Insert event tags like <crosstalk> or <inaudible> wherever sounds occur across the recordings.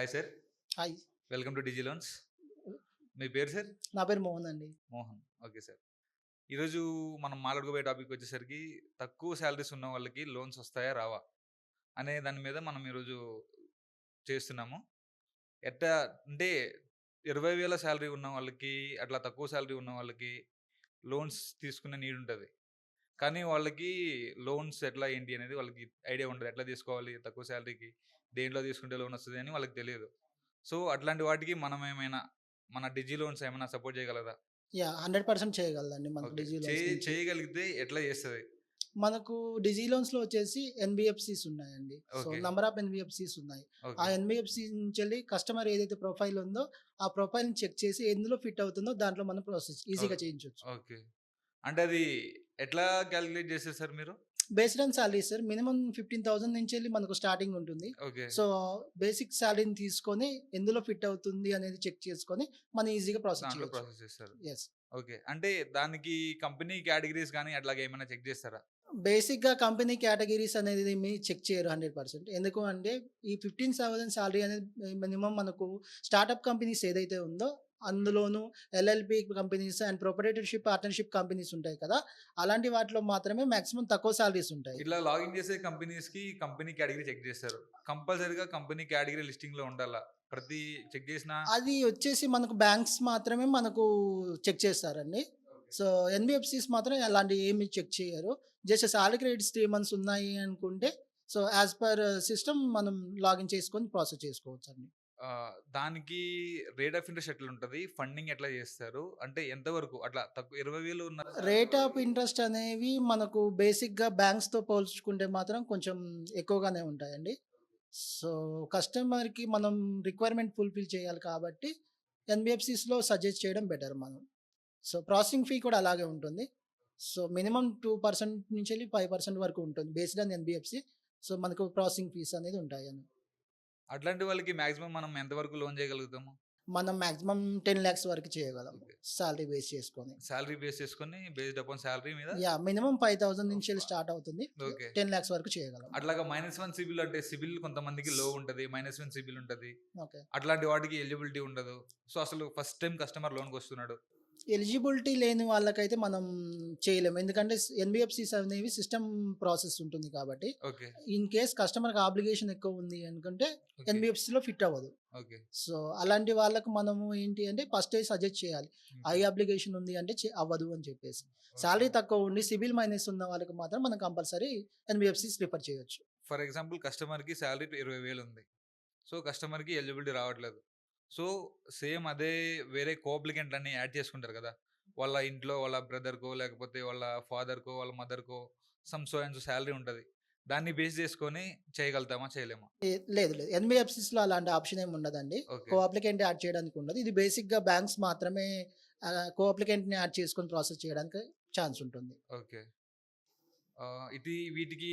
Hi sir hi welcome to Digi Loans మీ పేరు sir నా పేరు మోహన్ అండి. మోహన్. ఓకే సార్ ఈరోజు మనం మాట్లాడుకోబోయే టాపిక్ వచ్చేసరికి తక్కువ శాలరీస్ ఉన్న వాళ్ళకి లోన్స్ వస్తాయా రావా అనే దాని మీద మనం ఈరోజు చేస్తున్నాము. ఎట్లా అంటే ఇరవై వేల శాలరీ ఉన్న వాళ్ళకి అట్లా తక్కువ శాలరీ ఉన్న వాళ్ళకి లోన్స్ తీసుకునే నీడ్ ఉంటుంది. కానీ వాళ్ళకి లోన్స్ ఎట్లా ఏంటి అనేది వాళ్ళకి ఐడియా ఉండదు. ఎట్లా తీసుకోవాలి తక్కువ శాలరీకి దేంట్లో తీసుకుంటే లోన్ వస్తుంది అని వాళ్ళకి తెలియదు సో అట్లాంటి వాటికి మనం ఏమైనా మన డిజి లోన్స్ ఏమైనా సపోర్ట్ చేయగలదా యా హండ్రెడ్ పర్సెంట్ చేయగలదండి మనకు. డిజీ. చేయగలిగితే ఎట్లా చేస్తుంది మనకు డిజీ లోన్స్లో వచ్చేసి ఎన్బిఎఫ్సిస్ ఉన్నాయండి సో. నంబర్ ఆఫ్ ఎన్బిఎఫ్సిస్ ఉన్నాయి ఆ ఎన్బిఎఫ్సి నుంచి వెళ్ళి కస్టమర్ ఏదైతే ప్రొఫైల్ ఉందో ఆ ప్రొఫైల్ చెక్ చేసి ఎందులో ఫిట్ అవుతుందో దాంట్లో మనం ప్రాసెస్ ఈజీగా. చేయించవచ్చు ఓకే అంటే అది ఎట్లా క్యాలిక్యులేట్ చేస్తారు సార్ మీరు based on salary sir. Minimum fifteen thousand నుంచి వెళ్ళి మనకు స్టార్టింగ్ ఉంటుంది. సో బేసిక్ సాలరీని తీసుకొని ఎందులో ఫిట్ అవుతుంది అనేది చెక్ చేసుకొని మనం ఈజీగా ప్రాసెస్ ప్రాసెస్ చేస్తారు. Yes okay. అంటే దానికి కంపెనీ కేటగిరీస్ కానీ అట్లాగే ఏమైనా చెక్ చేస్తారా? బేసిక్గా కంపెనీ కేటగిరీస్ అనేది మీ చెక్ చేయరు హండ్రెడ్ పర్సెంట్. ఎందుకు అంటే ఈ ఫిఫ్టీన్ థౌసండ్ సాలరీ అనేది మినిమం మనకు స్టార్టప్ కంపెనీస్ ఏదైతే ఉందో అందులోను LLP companies and proprietorship partnership companies ఉంటాయి కదా అలాంటి వాటిలో మాత్రమే మాక్సిమం తక్కువ సాలరీస్ ఉంటాయి. ఇట్లా లాగిన్ చేసే కంపెనీస్కి కంపెనీ కేటగిరీ చెక్ చేస్తారు. కంపల్సరీగా కంపెనీ కేటగిరీ లిస్టింగ్లో ఉండాలా. ప్రతి చెక్ చేసిన అది వచ్చేసి మనకు బ్యాంక్స్ మాత్రమే మనకు చెక్ చేస్తారండి. సో ఎన్బిఎఫ్సిస్ మాత్రం అలాంటి ఏమి చెక్ చేయరు. Just salary credits three months ఉన్నాయి అనుకుంటే సో యాజ్ పర్ సిస్టమ్ మనం లాగిన్ చేసుకొని ప్రాసెస్ చేసుకోవచ్చు అండి దానికి రేట్ ఆఫ్ ఇంట్రెస్ట్ ఎట్లా ఉంటుంది ఫండింగ్ ఎట్లా చేస్తారు? అంటే ఎంతవరకు అట్లా తక్కువ ఇరవై వేలు ఉన్న రేట్ ఆఫ్ ఇంట్రెస్ట్ అనేవి మనకు బేసిక్గా బ్యాంక్స్తో పోల్చుకుంటే మాత్రం కొంచెం ఎక్కువగానే ఉంటాయండి. సో కస్టమర్కి మనం రిక్వైర్మెంట్ ఫుల్ఫిల్ చేయాలి కాబట్టి ఎన్బిఎఫ్సిస్లో సజెస్ట్ చేయడం బెటర్ మనం. సో ప్రాసెసింగ్ ఫీ కూడా అలాగే ఉంటుంది. సో మినిమం టూ పర్సెంట్ నుంచి వెళ్ళి ఫైవ్ పర్సెంట్ వరకు ఉంటుంది బేస్డ్ ఆన్ ఎన్బిఎఫ్సి. సో మనకు ప్రాసెసింగ్ ఫీస్ అనేది ఉంటాయని. అట్లాంటి వాళ్ళకి మాక్సిమం మనం ఎంతవరకు లోన్ చేయగలుగుతాము? మనం మాక్సిమం టెన్ ల్యాక్స్ వరకు చేయగలం. సాలరీ బేస్ చేసుకొని. శాలరీ బేస్ చేసుకొని బేస్డ్ అపాన్ శాలరీ మీద? యా మినిమం ఫైవ్ థౌసండ్ నుంచి వెళ్ళి స్టార్ట్ అవుతుంది. టెన్ ల్యాక్స్ వరకు చేయగలం. అట్లాగా మైనస్ వన్ సిబిల్ అంటే సిబిల్ కొంతమందికి లో ఉంటది మైనస్ వన్ సిబిల్ ఉంటది. అట్లాంటి వాటికి ఎలిజిబిలిటీ ఉండదు. సో అసలు ఫస్ట్ టైం కస్టమర్ లోన్కి వస్తున్నాడు. ఎలిజిబిలిటీ లేని వాళ్ళకైతే మనం చేయలేము. ఎందుకంటే ఎన్బిఎఫ్సిస్ అనేవి సిస్టమ్ ప్రాసెస్ ఉంటుంది కాబట్టి ఇన్ కేస్ కస్టమర్కి ఆబ్లిగేషన్ ఎక్కువ ఉంది అనుకుంటే ఎన్బిఎఫ్సిలో ఫిట్ అవ్వదు. ఓకే. సో అలాంటి వాళ్ళకు మనము ఏంటి అంటే ఫస్ట్ సజెస్ట్ చేయాలి. హై అప్లికేషన్ ఉంది అంటే అవ్వదు అని చెప్పేసి. సాలరీ తక్కువ ఉండి సివిల్ మైనస్ ఉన్న వాళ్ళకి మాత్రం మనం కంపల్సరీ ఎన్బిఎఫ్సిస్ ప్రిఫర్ చేయొచ్చు. ఫర్ ఎగ్జాంపుల్ కస్టమర్కి శాలరీ ఇరవై వేలు ఉంది. సో కస్టమర్కి ఎలిజిబిలిటీ రావట్లేదు. సో సేమ్ అదే వేరే కోఅప్లికెంట్ అన్ని యాడ్ చేసుకుంటారు కదా! వాళ్ళ ఇంట్లో వాళ్ళ బ్రదర్కో లేకపోతే వాళ్ళ ఫాదర్కో వాళ్ళ మదర్కో సమ్ సో అండ్ శాలరీ ఉంటుంది. దాన్ని బేస్ చేసుకొని చేయగలుగుతామా చేయలేమా? లేదు లేదు. ఎన్బిఎఫ్సిస్లో అలాంటి ఆప్షన్ ఏమి ఉండదండి. కో అప్లికెంట్ యాడ్ చేయడానికి ఉండదు. ఇది బేసిక్గా బ్యాంక్స్ మాత్రమే కో అప్లికెంట్ని యాడ్ చేసుకొని ప్రాసెస్ చేయడానికి ఛాన్స్ ఉంటుంది. ఓకే. ఇది వీటికి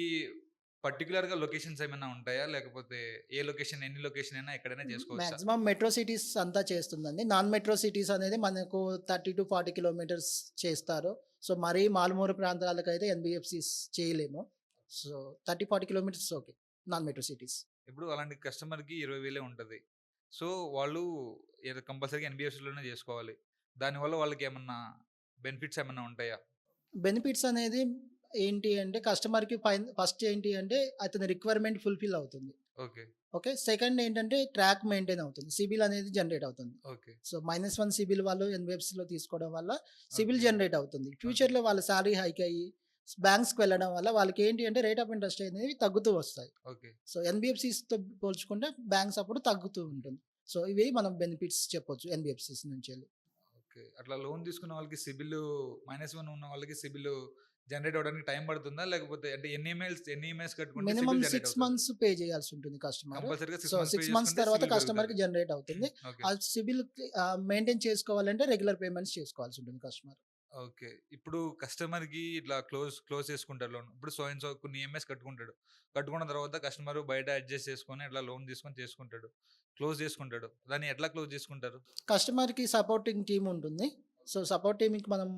పర్టికులర్గా లొకేషన్స్ ఏమైనా ఉంటాయా? లేకపోతే ఏ లొకేషన్ ఎన్ని లొకేషన్ అయినా ఎక్కడైనా చేసుకోవచ్చా? మాక్సిమం మెట్రో సిటీస్ అంతా చేస్తుందండి. నాన్ మెట్రో సిటీస్ అనేది మనకు థర్టీ టు ఫార్టీ కిలోమీటర్స్ చేస్తారు. సో మరీ మారుమూరు ప్రాంతాలకు అయితే ఎన్బిఎఫ్సిస్ చేయలేము. So thirty forty kilometres okay non metro cities. ఇప్పుడు అలాంటి కస్టమర్కి ఇరవై వేలే ఉంటుంది. సో వాళ్ళు కంపల్సరీగా ఎన్బిఎఫ్సిలోనే చేసుకోవాలి. దానివల్ల వాళ్ళకి ఏమన్నా బెనిఫిట్స్ ఏమన్నా ఉంటాయా? బెనిఫిట్స్ అనేది ఏంటి అంటే కస్టమర్కి ఫైన్ ఫస్ట్ ఏంటి అంటే అతని రిక్వైర్మెంట్ ఫుల్ఫిల్ అవుతుంది. ఓకే. ఓకే? సెకండ్ ఏంటంటే ట్రాక్ మెయింటైన్ అవుతుంది. సిబిల్ అనేది జనరేట్ అవుతుంది. Okay. So minus one CIBIL వాళ్ళు ఎన్బిఎఫ్సిలో తీసుకోవడం వల్ల సిబిల్ జనరేట్ అవుతుంది. ఫ్యూచర్లో వాళ్ళ శాలరీ హైక్ అయ్యి బ్యాంక్స్కి వెళ్ళడం వల్ల వాళ్ళకి ఏంటి అంటే రేట్ ఆఫ్ ఇంట్రెస్ట్ అనేది తగ్గుతూ వస్తాయి. ఓకే. సో ఎన్బిఎఫ్సిస్తో పోల్చుకుంటే బ్యాంక్స్ అప్పుడు తగ్గుతూ ఉంటుంది. సో ఇవి మనం బెనిఫిట్స్ చెప్పొచ్చు ఎన్బిఎఫ్సిస్ నుంచి వెళ్ళి. అట్లా లోన్ తీసుకున్న వాళ్ళకి సిబిల్ మైనస్ వన్ ఉన్న వాళ్ళకి సిబిల్ జనరేట్ అవడానికి టైం పడుతుందా? లేకపోతే అంటే ఎన్ని ఈమెయిల్స్ ఎన్ని ఈమెయిల్స్ కట్టుకుంటే మినిమం సిక్స్ మంత్స్ పే చేయాల్సి ఉంటుంది కస్టమర్. సో సిక్స్ మంత్స్ తర్వాత కస్టమర్కి జనరేట్ అవుతుంది. <laughs> ఆ సిబిల్ మెయింటైన్ చేసుకోవాలంటే రెగ్యులర్ పేమెంట్స్ చేసుకోవాల్సి ఉంటుంది కస్టమర్. ఓకే. ఇప్పుడు కస్టమర్కి ఇట్లా క్లోజ్ క్లోజ్ చేసుకుంటారు లోన్. ఇప్పుడు సో అండ్ సో కొన్ని ఈఎంఐస్ కట్టుకుంటాడు. కట్టుకున్న తర్వాత కస్టమర్ బయట అడ్జస్ట్ చేసుకొని అట్లా లోన్ తీసుకొని చేసుకుంటాడు. క్లోజ్ చేసుకుంటాడు. దాన్ని ఎట్లా క్లోజ్ చేసుకుంటారు? కస్టమర్కి సపోర్టింగ్ టీమ్ ఉంటుంది. సో సపోర్ట్ టీమ్కి మనం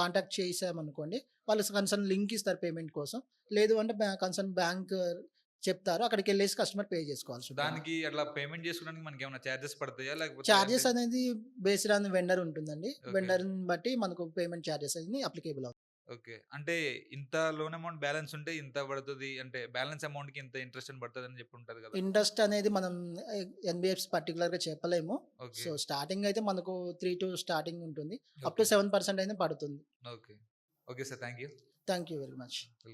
కాంటాక్ట్ చేసామనుకోండి వాళ్ళు కన్సర్న్ లింక్ ఇస్తారు పేమెంట్ కోసం. లేదు అంటే కన్సర్న్ బ్యాంక్ చెప్తారు అక్కడికి వెళ్ళేసి కస్టమర్ పే చేసుకోవాల్సి దానికి అట్లా పేమెంట్ చేసుకోవడానికి మనకి ఏమైనా చార్జెస్ పడతాయా? లేకపోతే చార్జెస్ అనేది బేస్డ్ ఆన్ వెండర్ ఉంటుందండి. వెండర్ని బట్టి మనకు పేమెంట్ చార్జెస్ అనేది అప్లికేబుల్ అవుతుంది. ఓకే. అంటే ఇంత లోన్ అమౌంట్ బ్యాలెన్స్ ఉంటే ఇంత పడుతుంది. అంటే బ్యాలెన్స్ అమౌంట్కి ఇంత ఇంట్రెస్ట్ అని పడుతుంది అని చెప్పి ఉంటది కదా! ఇంట్రెస్ట్ అనేది మనం ఎన్బిఎఫ్స్ పర్టికులర్గా చెప్పలేము. ఓకే. సో స్టార్టింగ్ అయితే మనకు త్రీ టు స్టార్టింగ్ ఉంటుంది. అప్ టు సెవెన్ పర్సెంట్ అయితే పడుతుంది. Okay. Okay sir. Thank you. Thank you very much.